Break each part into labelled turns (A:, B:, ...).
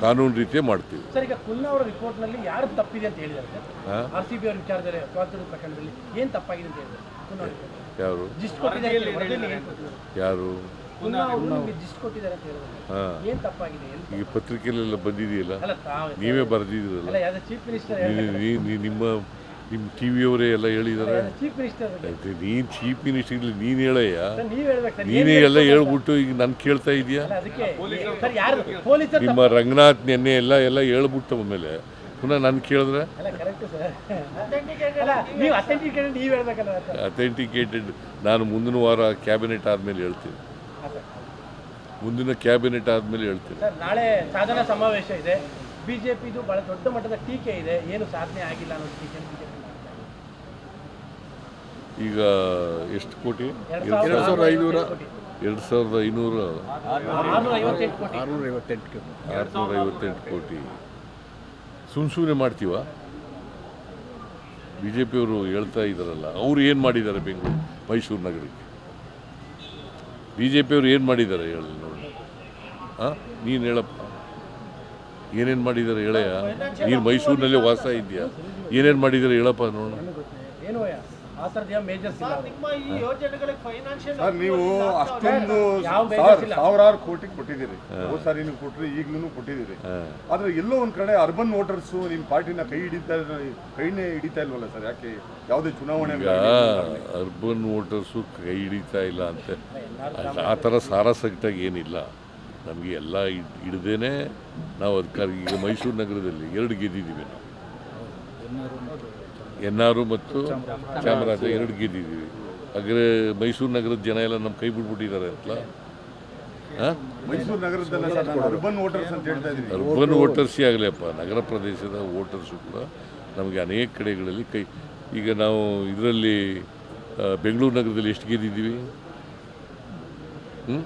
A: ಕಾನೂನು ರೀತಿಯೇ ಮಾಡ್ತೀವಿ.
B: ಸರ್ ಈಗ ಕುಲ್ನಾ ಅವರ ರಿಪೋರ್ಟ್ನಲ್ಲಿ ಯಾರು ತಪ್ಪಿದೆ ಅಂತ ಹೇಳಿದ್ದಾರೆ ಸರ್? ಆರ್ ಸಿ ಬಿ ಅವ್ರ ವಿಚಾರದಲ್ಲಿ ಸ್ವಾತಂತ್ರ್ಯ ಪ್ರಕರಣದಲ್ಲಿ ಏನ್ ತಪ್ಪಾಗಿದೆ ಅಂತ ಹೇಳಿದ್ದಾರೆ.
A: ಯಾರು?
B: ಜಿಸ್ಟ್ ಕೊಟ್ಟಿದ್ದಾರೆ ಅಂತ
A: ಯಾರು?
B: ಕುಲ್ಲಾ ಅವರು ನಿಮಗೆ ಜಿಸ್ಟ್ ಕೊಟ್ಟಿದ್ದಾರೆ ಅಂತ ಹೇಳಿದ್ದಾರೆ.
A: ಹಾಂ.
B: ಏನ್ ತಪ್ಪಾಗಿದೆ? ಎಲ್ಲಿ
A: ಈಗ ಪತ್ರಿಕೆಯಲ್ಲೆಲ್ಲ ಬಂದಿದೆಯಲ್ಲ?
B: ಅಲ್ಲ ತಾವೇ
A: ನೀವೇ ಬರೆದಿದ್ದೀರಲ್ಲ?
B: ಅಲ್ಲ ಯಾವ್ದು ಚೀಫ್ ಮಿನಿಸ್ಟರ್
A: ನೀ- ನಿಮ್ಮ ನಿಮ್ಮ ಟಿ ವಿಯವರೇ ಎಲ್ಲ ಹೇಳಿದ್ದಾರೆ. ನೀನು ಚೀಫ್ ಮಿನಿಸ್ಟರ್ ಇಲ್ಲಿ ನೀನು ಹೇಳಯ್ಯ. ನೀನೇ ಎಲ್ಲ ಹೇಳ್ಬಿಟ್ಟು ಈಗ ನಾನು ಕೇಳ್ತಾ ಇದೆಯಾ? ನಿಮ್ಮ ರಂಗನಾಥ್ ನೆನ್ನೆ ಎಲ್ಲ ಎಲ್ಲ ಹೇಳ್ಬಿಟ್ಟು ಮೇಲೆ ಪುನಃ ನಾನು ಕೇಳಿದ್ರೆ? ಅಥೆಂಟಿಕೇಟೆಡ್ ನಾನು ಮುಂದಿನ ವಾರ ಕ್ಯಾಬಿನೆಟ್ ಆದಮೇಲೆ ಹೇಳ್ತೀನಿ. ಮುಂದಿನ ಕ್ಯಾಬಿನೆಟ್ ಆದಮೇಲೆ ಹೇಳ್ತೀನಿ.
B: ನಾಳೆ ಸಾಧನ ಸಮಾವೇಶ ಇದೆ. ಬಿಜೆಪಿದು ಬಹಳ ದೊಡ್ಡ ಮಟ್ಟದ ಟೀಕೆ ಇದೆ. ಏನು ಸಾಧನೆ ಆಗಿಲ್ಲ ಅನ್ನೋದು ಟೀಕೆ ಬಿಜೆಪಿ
A: ಈಗ ಎಷ್ಟು ಕೋಟಿ?
B: ಎರಡ್ ಸಾವಿರದ ಐನೂರ
A: ಎರಡು ಸಾವಿರದ ಐನೂರ
B: ಕೋಟಿ.
A: ಆರುನೂರ ಐವತ್ತೆಂಟು ಕೋಟಿ. ಸುಮ್ ಸುಮ್ಮನೆ ಮಾಡ್ತೀವ ಬಿ ಜೆ ಪಿಯವರು ಹೇಳ್ತಾ ಇದ್ದಾರಲ್ಲ ಅವ್ರು ಏನು ಮಾಡಿದ್ದಾರೆ ಬೆಂಗಳೂರು ಮೈಸೂರು ನಗರಕ್ಕೆ? ಬಿ ಜೆ ಪಿಯವರು ಏನು ಮಾಡಿದ್ದಾರೆ ಹೇಳಿ ನೋಡಿ. ಹಾಂ ನೀನು ಹೇಳಪ್ಪ. ಏನೇನು ಮಾಡಿದ್ದಾರೆ ಹೇಳಯ್ಯ? ನೀನು ಮೈಸೂರಿನಲ್ಲೇ ವಾಸ ಇದೆಯಾ ಏನೇನು ಮಾಡಿದ್ದಾರೆ ಹೇಳಪ್ಪ ನೋಡೋಣ
B: ಏನು ಆ ಥರದ ಮೇಜರ್ಸ್ ಇಲ್ಲ?
C: ನಿಮ್ಮ ಈ ಯೋಜನೆಗಳಿಗೆ ಫೈನಾನ್ಷಿಯಲ್
D: ಸರ್ ನೀವು ಅಷ್ಟೊಂದು ಸಾವಿರಾರು ಕೋಟಿ ಕೊಟ್ಟಿದ್ದೀರಿ. ಹೋದ್ ಸಾರಿ ನೀವು ಕೊಟ್ಟರೆ ಈಗಲೂ ಕೊಟ್ಟಿದ್ದೀರಿ. ಆದ್ರೆ ಎಲ್ಲೋ ಒಂದ್ ಕಡೆ ಅರ್ಬನ್ ವೋಟರ್ಸ್ ನಿಮ್ ಪಾರ್ಟಿನ ಕೈ ಹಿಡಿತಾ ಕೈನೇ ಹಿಡಿತಾ ಇಲ್ವಲ್ಲ ಸರ್? ಯಾಕೆ ಯಾವುದೇ ಚುನಾವಣೆ
A: ಅರ್ಬನ್ ವೋಟರ್ಸು ಕೈ ಹಿಡಿತಾ ಇಲ್ಲ ಅಂತ. ಆ ಥರ ಸಾರಾಸಗಟಾಗಿ ಏನಿಲ್ಲ. ನಮಗೆ ಎಲ್ಲ ಹಿಡ್ದೇನೆ ನಾವು ಅದಕ್ಕಾಗಿ ಈಗ ಮೈಸೂರು ನಗರದಲ್ಲಿ ಎರಡು ಗೆದ್ದಿದ್ದೀವಿ ನಾವು. ಎನ್ ಆರು ಮತ್ತು ಚಾಮರಾಜ ಎರಡು ಗೆದ್ದಿದ್ದೀವಿ ಹಾಗೆ ಮೈಸೂರು ನಗರದ ಜನ ಎಲ್ಲ ನಮ್ಮ ಕೈ ಬಿಟ್ಬಿಟ್ಟಿದ್ದಾರೆ ಅಂತಲ್ಲ?
D: ಅಂತ
A: ಅರ್ಬನ್ ವೋಟರ್ಸೇ ಆಗಲಿಯಪ್ಪ ನಗರ ಪ್ರದೇಶದ ವೋಟರ್ಸು ಕೂಡ ನಮಗೆ ಅನೇಕ ಕಡೆಗಳಲ್ಲಿ ಕೈ ಈಗ ನಾವು ಇದರಲ್ಲಿ ಬೆಂಗಳೂರು ನಗರದಲ್ಲಿ ಎಷ್ಟು ಗೆದ್ದಿದ್ದೀವಿ ಹ್ಞೂ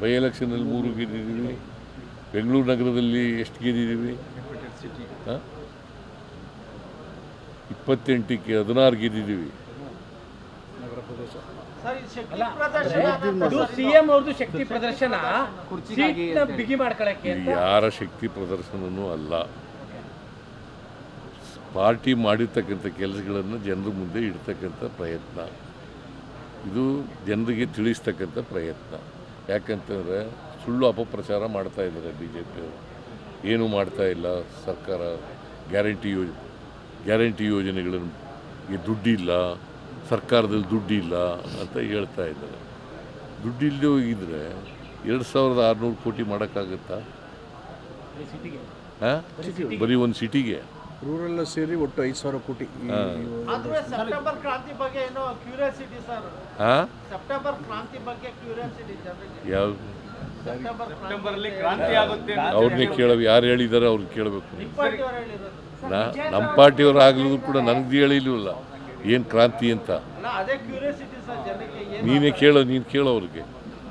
A: ಬೈ ಎಲೆಕ್ಷನಲ್ಲಿ ಮೂರು ಗೆದ್ದಿದ್ದೀವಿ. ಬೆಂಗಳೂರು ನಗರದಲ್ಲಿ ಎಷ್ಟು ಗೆದ್ದಿದ್ದೀವಿ? ಹಾಂ? ಇಪ್ಪತ್ತೆಂಟಕ್ಕೆ ಹದಿನಾರು ಗೆದ್ದಿದ್ದೀವಿ.
C: ಸರ್ ಈ ಶಕ್ತಿ ಪ್ರದರ್ಶನ
B: ಇದು ಸಿಎಂ ಅವ್ರದ್ದು ಶಕ್ತಿ ಪ್ರದರ್ಶನ. ಸೀಟ್ನ ಬಿಗಿ ಮಾಡ್ಕೊಳಕ್ಕೆ ಅಂತ?
A: ಯಾರ ಶಕ್ತಿ ಪ್ರದರ್ಶನನೂ ಅಲ್ಲ. ಪಾರ್ಟಿ ಮಾಡಿರ್ತಕ್ಕಂಥ ಕೆಲಸಗಳನ್ನು ಜನರ ಮುಂದೆ ಇಡ್ತಕ್ಕಂಥ ಪ್ರಯತ್ನ. ಇದು ಜನರಿಗೆ ತಿಳಿಸ್ತಕ್ಕಂಥ ಪ್ರಯತ್ನ. ಯಾಕಂತಂದರೆ ಸುಳ್ಳು ಅಪಪ್ರಚಾರ ಮಾಡ್ತಾ ಇದ್ದಾರೆ ಬಿ ಜೆ ಪಿಯವರು ಏನೂ ಮಾಡ್ತಾ ಇಲ್ಲ ಸರ್ಕಾರ. ಗ್ಯಾರಂಟಿ ಯೋಜ ಗ್ಯಾರಂಟಿ ಯೋಜನೆಗಳನ್ನು ದುಡ್ಡಿಲ್ಲ ಸರ್ಕಾರದಲ್ಲಿ ದುಡ್ಡಿಲ್ಲ ಅಂತ ಹೇಳ್ತಾ ಇದ್ದಾರೆ. ದುಡ್ಡಿಲ್ಲದೆ ಹೋಗಿದ್ರೆ ಎರಡು ಸಾವಿರದ ಆರುನೂರು ಕೋಟಿ ಮಾಡೋಕ್ಕಾಗತ್ತಾ? ಹಾಂ? ಬರೀ ಒಂದು ಸಿಟಿಗೆ.
E: ರೂರಲ್ ಸೇರಿ ಒಟ್ಟು ಐದು ಸಾವಿರ ಕೋಟಿ
C: ಸೆಪ್ಟೆಂಬರ್ ಕ್ರಾಂತಿ ಬಗ್ಗೆ ಏನೋ ಕ್ಯೂರಿಯಾಸಿಟಿ ಸರ್.
A: ಹಾಂ?
C: ಸೆಪ್ಟೆಂಬರ್ ಕ್ರಾಂತಿ ಬಗ್ಗೆ ಕ್ಯೂರಿಯಾಸಿಟಿ ಜನರಿಗೆ
A: ಯಾವ?
C: ಸೆಪ್ಟೆಂಬರ್
F: ಸೆಪ್ಟೆಂಬರ್ ಅಲ್ಲಿ ಕ್ರಾಂತಿ ಆಗುತ್ತೆ
A: ಅವ್ರನ್ನೇ ಕೇಳ ಯಾರು ಹೇಳಿದ್ದಾರೆ ಅವ್ರು ಕೇಳಬೇಕು
C: ಪಾರ್ಟಿ ಅವರು ಹೇಳಿರೋದು.
A: ನಾ ನಮ್ಮ ಪಾರ್ಟಿಯವ್ರು ಆಗಲಿದ್ರು ಕೂಡ ನನಗೆ ಹೇಳಿಲ್ವಲ್ಲ ಏನು ಕ್ರಾಂತಿ ಅಂತ?
C: ಅಲ್ಲ ಅದೇ ಕ್ಯೂರಿಯಾಸಿಟಿ ಸರ್ ಜನಕ್ಕೆ ಏನು
A: ನೀನೇ ಕೇಳೋ ನೀನು ಕೇಳೋ ಅವ್ರಿಗೆ.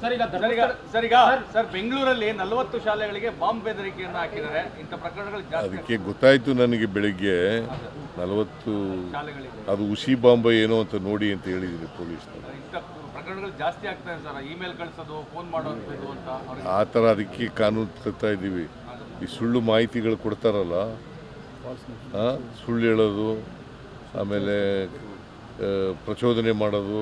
F: ಸರ್ ಈಗ ಧರ್ಮಸ್ಥಳ-
G: ಸರ್ ಈಗ ಸರ್ ಬೆಂಗಳೂರಲ್ಲಿ ನಲವತ್ತು ಶಾಲೆಗಳಿಗೆ ಬಾಂಬ್ ಬೆದರಿಕೆಯನ್ನು ಹಾಕಿದ್ದಾರೆ. ಇಂಥ ಪ್ರಕರಣಗಳು ಜಾಸ್ತಿ
A: ಅದಕ್ಕೆ ಗೊತ್ತಾಯಿತು ನನಗೆ ಬೆಳಿಗ್ಗೆ ನಲವತ್ತು
G: ಶಾಲೆಗಳಿಗೆ.
A: ಅದು ಉಸಿ ಬಾಂಬ್ ಏನೋ ಅಂತ ನೋಡಿ ಅಂತ ಹೇಳಿದ್ರಿ
G: ಪೊಲೀಸ್ ಪ್ರಕರಣಗಳು ಜಾಸ್ತಿ ಆಗ್ತಾ ಇದೆ ಸರ್. ಇಮೇಲ್ ಕಳಿಸೋದು ಫೋನ್ ಮಾಡೋದು ಅಂತ
A: ಆ ಥರ ಅದಕ್ಕೆ ಕಾನೂನು ತರ್ತಾ ಇದ್ದೀವಿ. ಈ ಸುಳ್ಳು ಮಾಹಿತಿಗಳು ಕೊಡ್ತಾರಲ್ಲ ಸುಳ್ಳು ಹೇಳೋದು ಆಮೇಲೆ ಪ್ರಚೋದನೆ ಮಾಡೋದು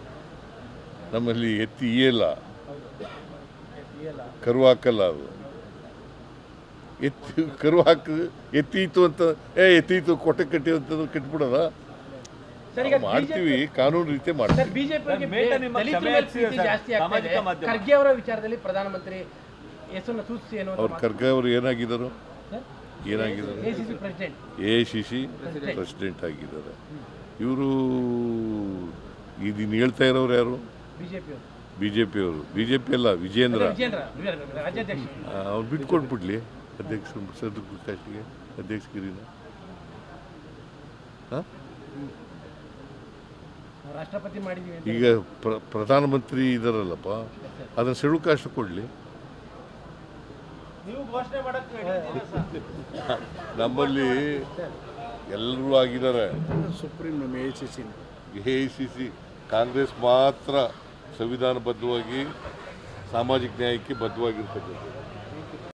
A: ನಮ್ಮಲ್ಲಿ ಎತ್ತಿ ಇಯಲ್ಲ. ಕರು ಹಾಕಲ್ಲ ಅದು. ಎತ್ತಿ ಕರು ಹಾಕ ಎತ್ತೀತು ಅಂತ ಏ ಎತ್ತೀತು ಕೊಟ್ಟೆ ಕಟ್ಟಿ ಅಂತ ಕಟ್ಬಿಡೋದ?
B: ಸರ್ ಈಗ
A: ಮಾಡ್ತೀವಿ ಕಾನೂನು ರೀತಿ ಮಾಡ್ತೀವಿ.
B: ಖರ್ಗೆ ಅವರ ವಿಚಾರದಲ್ಲಿ ಪ್ರಧಾನಮಂತ್ರಿ ಹೆಸರನ್ನ ಸೂಚಿಸಿ ಅನ್ನುವಂಥ
A: ಅವ್ರು ಖರ್ಗೆ ಅವರು ಏನಾಗಿದ್ದಾರೆ? ಏನಾಗಿದ್ದಾರೆ?
B: President.
A: A C C president. ಆಗಿದ್ದಾರೆ. ಇವರು ಇದನ್ನು ಹೇಳ್ತಾ ಇರೋರು ಯಾರು? ಬಿ ಜೆ ಪಿಯವರು ಬಿ ಜೆ ಪಿ ಅಲ್ಲ ವಿಜೇಂದ್ರ ಅವ್ರು ಬಿಟ್ಕೊಟ್ಬಿಡ್ಲಿ ಅಧ್ಯಕ್ಷ ಸದ್ರ ಅಧ್ಯಕ್ಷಗಿರಿನ
B: ರಾಷ್ಟ್ರಪತಿ ಮಾಡಿದೀವಿ
A: ಈಗ ಪ್ರ ಪ್ರಧಾನಮಂತ್ರಿ ಇದಾರಲ್ಲಪ್ಪ ಅದನ್ನು ಕಾಸ್ಟ್ ಕೊಡಲಿ.
C: ನೀವು ಘೋಷಣೆ ಮಾಡಕ್ಕೆ ready
A: ನಮ್ಮಲ್ಲಿ ಎಲ್ಲರೂ ಆಗಿದ್ದಾರೆ.
E: ಸುಪ್ರೀಂ ನಮ್ಮ A C C
A: A I C C Congress ಮಾತ್ರ. ಸಂವಿಧಾನಬದ್ಧವಾಗಿ ಸಾಮಾಜಿಕ ನ್ಯಾಯಕ್ಕೆ ಬದ್ಧವಾಗಿರ್ತಕ್ಕಂಥದ್ದು.